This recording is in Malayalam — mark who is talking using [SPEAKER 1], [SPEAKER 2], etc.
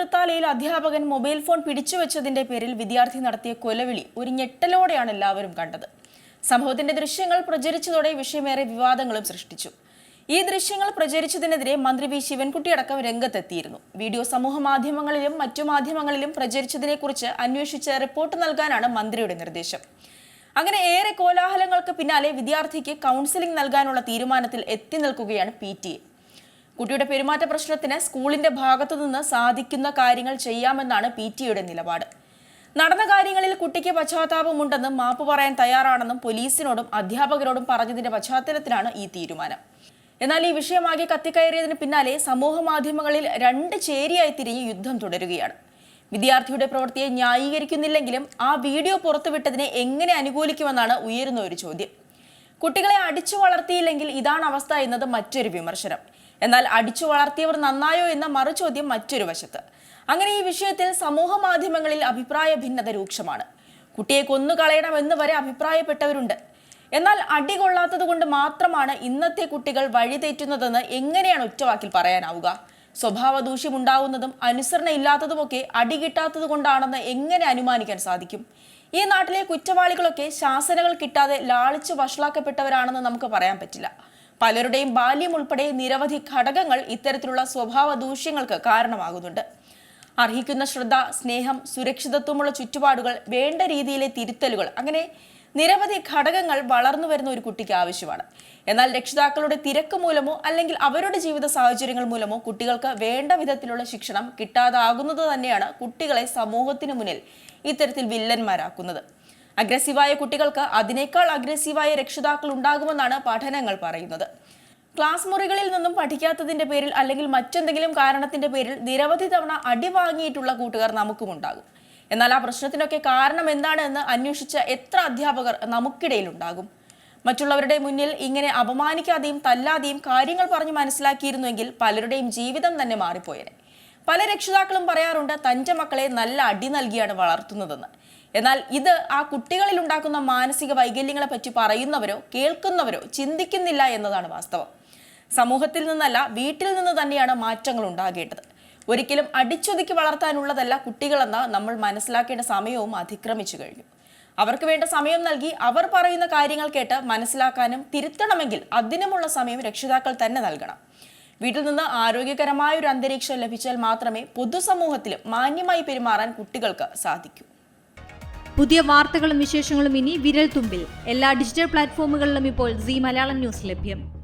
[SPEAKER 1] തൃത്താലയിൽ അധ്യാപകൻ മൊബൈൽ ഫോൺ പിടിച്ചുവെച്ചതിന്റെ പേരിൽ വിദ്യാർത്ഥി നടത്തിയ കൊലവിളി ഒരു ഞെട്ടലോടെയാണ് എല്ലാവരും കണ്ടത്. സംഭവത്തിന്റെ ദൃശ്യങ്ങൾ പ്രചരിച്ചതോടെ വിഷയമേറെ വിവാദങ്ങളും സൃഷ്ടിച്ചു. ഈ ദൃശ്യങ്ങൾ പ്രചരിച്ചതിനെതിരെ മന്ത്രി വി ശിവൻകുട്ടി അടക്കം രംഗത്തെത്തിയിരുന്നു. വീഡിയോ സമൂഹ മാധ്യമങ്ങളിലും മറ്റു മാധ്യമങ്ങളിലും പ്രചരിച്ചതിനെക്കുറിച്ച് അന്വേഷിച്ച് റിപ്പോർട്ട് നൽകാനാണ് മന്ത്രിയുടെ നിർദ്ദേശം. അങ്ങനെ ഏറെ കോലാഹലങ്ങൾക്ക് പിന്നാലെ വിദ്യാർത്ഥിക്ക് കൗൺസിലിംഗ് നൽകാനുള്ള തീരുമാനത്തിൽ എത്തി നിൽക്കുകയാണ് പി കുട്ടിയുടെ പെരുമാറ്റ പ്രശ്നത്തിന് സ്കൂളിന്റെ ഭാഗത്തു നിന്ന് സാധിക്കുന്ന കാര്യങ്ങൾ ചെയ്യാമെന്നാണ് പി ടിയുടെ നിലപാട്. നടന്ന കാര്യങ്ങളിൽ കുട്ടിക്ക് പശ്ചാത്താപമുണ്ടെന്നും മാപ്പ് പറയാൻ തയ്യാറാണെന്നും പോലീസിനോടും അധ്യാപകരോടും പറഞ്ഞതിന്റെ പശ്ചാത്തലത്തിലാണ് ഈ തീരുമാനം. എന്നാൽ ഈ വിഷയമാകെ കത്തിക്കയറിയതിന് പിന്നാലെ സമൂഹ മാധ്യമങ്ങളിൽ രണ്ട് ചേരിയായി തിരിഞ്ഞ് യുദ്ധം തുടരുകയാണ്. വിദ്യാർത്ഥിയുടെ പ്രവൃത്തിയെ ന്യായീകരിക്കുന്നില്ലെങ്കിലും ആ വീഡിയോ പുറത്തുവിട്ടതിനെ എങ്ങനെ അനുകൂലിക്കുമെന്നാണ് ഉയരുന്ന ഒരു ചോദ്യം. കുട്ടികളെ അടിച്ചു വളർത്തിയില്ലെങ്കിൽ ഇതാണ് അവസ്ഥ എന്നത് മറ്റൊരു വിമർശനം. എന്നാൽ അടിച്ചു വളർത്തിയവർ നന്നായോ എന്ന മറുചോദ്യം മറ്റൊരു വശത്ത്. അങ്ങനെ ഈ വിഷയത്തിൽ സമൂഹ മാധ്യമങ്ങളിൽ അഭിപ്രായ ഭിന്നത രൂക്ഷമാണ്. കുട്ടിയെ കൊന്നുകളയണമെന്ന് വരെ അഭിപ്രായപ്പെട്ടവരുണ്ട്. എന്നാൽ അടി കൊള്ളാത്തത് കൊണ്ട് മാത്രമാണ് ഇന്നത്തെ കുട്ടികൾ വഴിതെറ്റുന്നതെന്ന് എങ്ങനെയാണ് ഒറ്റവാക്കിൽ പറയാനാവുക? സ്വഭാവ ദൂഷ്യമുണ്ടാവുന്നതും അനുസരണ ഇല്ലാത്തതുമൊക്കെ അടികിട്ടാത്തത് കൊണ്ടാണെന്ന് എങ്ങനെ അനുമാനിക്കാൻ സാധിക്കും? ഈ നാട്ടിലെ കുറ്റവാളികളൊക്കെ ശാസനകൾ കിട്ടാതെ ലാളിച്ച് വഷളാക്കപ്പെട്ടവരാണെന്ന് നമുക്ക് പറയാൻ പറ്റില്ല. പലരുടെയും ബാല്യം ഉൾപ്പെടെ നിരവധി ഘടകങ്ങൾ ഇത്തരത്തിലുള്ള സ്വഭാവ ദൂഷ്യങ്ങൾക്ക് കാരണമാകുന്നുണ്ട്. അർഹിക്കുന്ന ശ്രദ്ധ സ്നേഹം സുരക്ഷിതത്വമുള്ള ചുറ്റുപാടുകൾ വേണ്ട രീതിയിലെ തിരുത്തലുകൾ അങ്ങനെ നിരവധി ഘടകങ്ങൾ വളർന്നു വരുന്ന ഒരു കുട്ടിക്ക് ആവശ്യമാണ്. എന്നാൽ രക്ഷിതാക്കളുടെ തിരക്ക് മൂലമോ അല്ലെങ്കിൽ അവരുടെ ജീവിത സാഹചര്യങ്ങൾ മൂലമോ കുട്ടികൾക്ക് വേണ്ട വിധത്തിലുള്ള ശിക്ഷണം കിട്ടാതാകുന്നത് തന്നെയാണ് കുട്ടികളെ സമൂഹത്തിന് മുന്നിൽ ഇത്തരത്തിൽ വില്ലന്മാരാക്കുന്നത്. അഗ്രസീവായ കുട്ടികൾക്ക് അതിനേക്കാൾ അഗ്രസീവായ രക്ഷിതാക്കൾ ഉണ്ടാകുമെന്നാണ് പഠനങ്ങൾ പറയുന്നത്. ക്ലാസ് മുറികളിൽ നിന്നും പഠിക്കാത്തതിന്റെ പേരിൽ അല്ലെങ്കിൽ മറ്റെന്തെങ്കിലും കാരണത്തിന്റെ പേരിൽ നിരവധി തവണ അടി വാങ്ങിയിട്ടുള്ള കൂട്ടുകാർ നമുക്കുമുണ്ടാകും എന്നാൽ ആ പ്രശ്നത്തിനൊക്കെ കാരണം എന്താണ് എന്ന് അന്വേഷിച്ച എത്ര അധ്യാപകർ നമുക്കിടയിൽ ഉണ്ടാകും മറ്റുള്ളവരുടെ മുന്നിൽ ഇങ്ങനെ അപമാനിക്കാതെയും തല്ലാതെയും കാര്യങ്ങൾ പറഞ്ഞ് മനസ്സിലാക്കിയിരുന്നുവെങ്കിൽ പലരുടെയും ജീവിതം തന്നെ മാറിപ്പോയേനെ. പല രക്ഷിതാക്കളും പറയാറുണ്ട് തന്റെ മക്കളെ നല്ല അടി നൽകിയാണ് വളർത്തുന്നതെന്ന്. എന്നാൽ ഇത് ആ കുട്ടികളിൽ ഉണ്ടാക്കുന്ന മാനസിക വൈകല്യങ്ങളെ പറ്റി പറയുന്നവരോ കേൾക്കുന്നവരോ ചിന്തിക്കുന്നില്ല എന്നതാണ് വാസ്തവം. സമൂഹത്തിൽ നിന്നല്ല വീട്ടിൽ നിന്ന് തന്നെയാണ് മാറ്റങ്ങൾ ഉണ്ടാകേണ്ടത്. ഒരിക്കലും അടിച്ചൊതുക്കി വളർത്താനുള്ളതല്ല കുട്ടികളെന്ന് നമ്മൾ മനസ്സിലാക്കേണ്ട സമയവും അതിക്രമിച്ചു കഴിഞ്ഞു. അവർക്ക് വേണ്ട സമയം നൽകി അവർ പറയുന്ന കാര്യങ്ങൾ കേട്ട് മനസ്സിലാക്കാനും തിരുത്തണമെങ്കിൽ അതിനുമുള്ള സമയം രക്ഷിതാക്കൾ തന്നെ നൽകണം. വീട്ടിൽ നിന്ന് ആരോഗ്യകരമായ ഒരു അന്തരീക്ഷം ലഭിച്ചാൽ മാത്രമേ പൊതുസമൂഹത്തിലും മാന്യമായി പെരുമാറാൻ കുട്ടികൾക്ക് സാധിക്കൂ.
[SPEAKER 2] പുതിയ വാർത്തകളും വിശേഷങ്ങളും ഇനി വിരൽ തുമ്പിൽ. എല്ലാ ഡിജിറ്റൽ പ്ലാറ്റ്ഫോമുകളിലും ഇപ്പോൾ സി മലയാളം ന്യൂസ് ലഭ്യം.